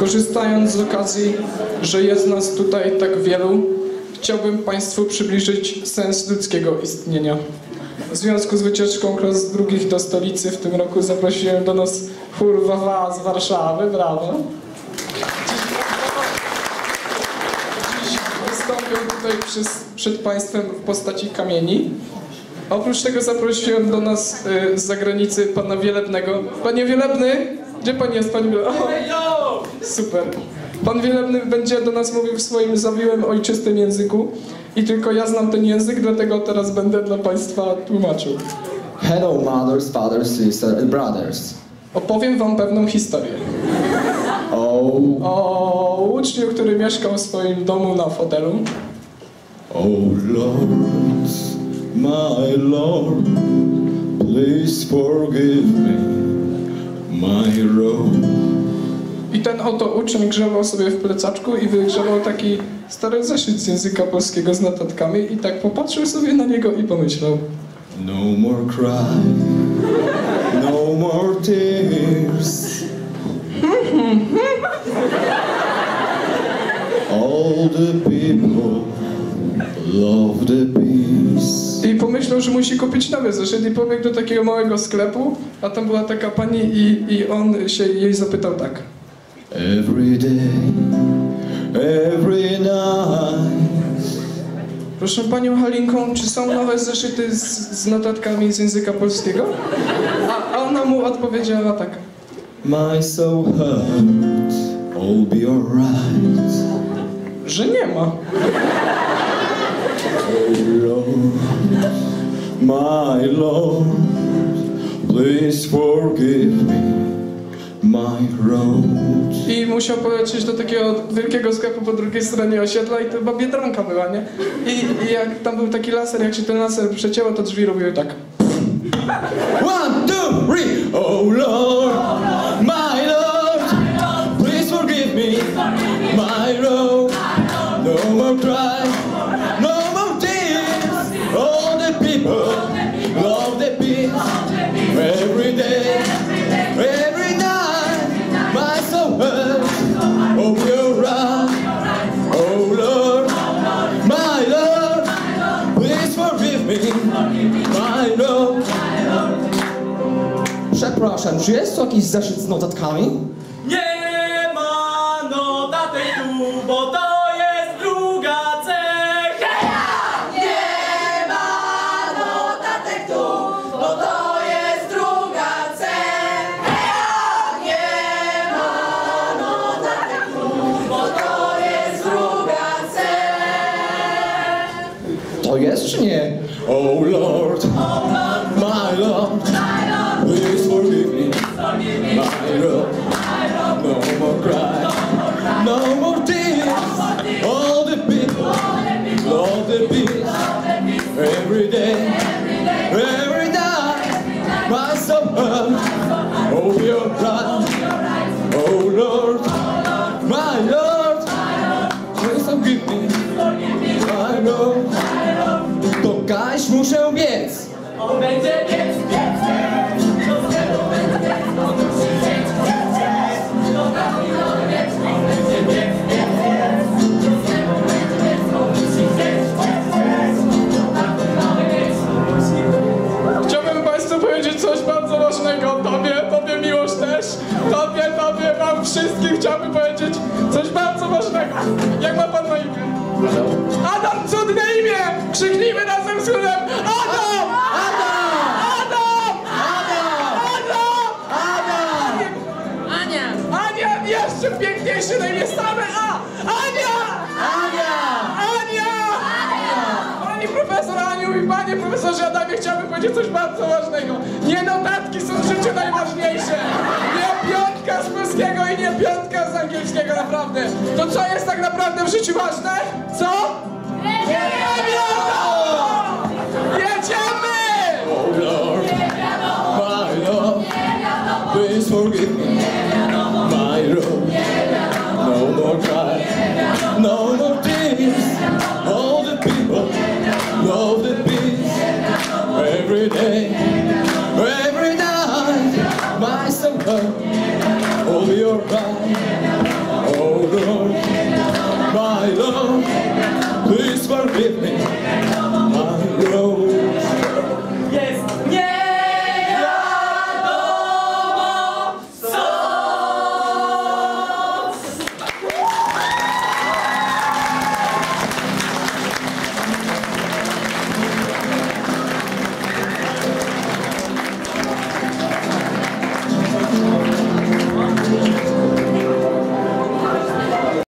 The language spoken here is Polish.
Korzystając z okazji, że jest nas tutaj tak wielu, chciałbym Państwu przybliżyć sens ludzkiego istnienia. W związku z wycieczką klas drugich do stolicy w tym roku zaprosiłem do nas chór Wawa z Warszawy, brawo. Dziś wystąpią tutaj przez, przed Państwem w postaci kamieni. Oprócz tego zaprosiłem do nas y, z zagranicy pana Wielebnego. Panie Wielebny, gdzie pan jest, panie Wielebny? O, super. Pan Wielebny będzie do nas mówił w swoim zawiłym, ojczystym języku i tylko ja znam ten język, dlatego teraz będę dla państwa tłumaczył. Hello, mothers, fathers, sisters, and brothers. Opowiem wam pewną historię Oh, o uczniu, który mieszkał w swoim domu na fotelu. oh Lord, my Lord, please forgive me I ten oto uczeń grzebał sobie w plecaczku i wygrzebał taki stary zeszyt z języka polskiego z notatkami i tak popatrzył sobie na niego i pomyślał No more cry, no more tears. All the people love the peace. I pomyślał, że musi kupić nowy zeszyt i pobiegł do takiego małego sklepu, a tam była taka pani i, i on się jej zapytał tak. Every day, every night. Proszę panią Halinką, czy są nowe zeszyty z, z notatkami z języka polskiego? A, a ona mu odpowiedziała tak. My soul hurt, all be alright. Że nie ma. Oh Lord, my Lord, please forgive me. I musiał polecieć do takiego wielkiego sklepu po drugiej stronie osiedla i to chyba Biedronka była, nie? I, I jak tam był taki laser, jak się ten laser przecięło, to drzwi robiły tak. One, two, three. Oh Lord, my Lord, please forgive me my wrong. No more cry, Przepraszam, czy jest tu jakiś zeszyt z notatkami? Nie ma notatek tu, bo to jest druga cecha. Nie ma notatek tu, bo to jest druga cecha. Nie ma notatek tu, bo to jest druga cecha. To jest czy nie? Oh Lord, my Lord, please forgive me, my Lord. No more cry, no more tears. All the people love the peace every day, every night. My hurts, oh you're right. Oh Lord, my Lord, please forgive me, my Lord. To gaś muszę biec. On będzie piec, chciałbym powiedzieć coś bardzo ważnego. Jak ma Pan na imię? Adam, cudne imię! Krzyknijmy razem z chórem. Adam! Adam! Adam! Adam! Adam! Ania! Ania! Jeszcze piękniejsze na imię same A! Ania! Ania! Ania! Pani profesor Aniu i panie profesorze Adamie chciałbym powiedzieć coś bardzo ważnego. Nie notatki są w życiu ważne. To co jest tak naprawdę w życiu ważne? Co? Jedziemy! Jedziemy! Lord, my please forgive me. My Lord, no more cry, no more tears. All the people love the peace every day, every night. My soul will be alright.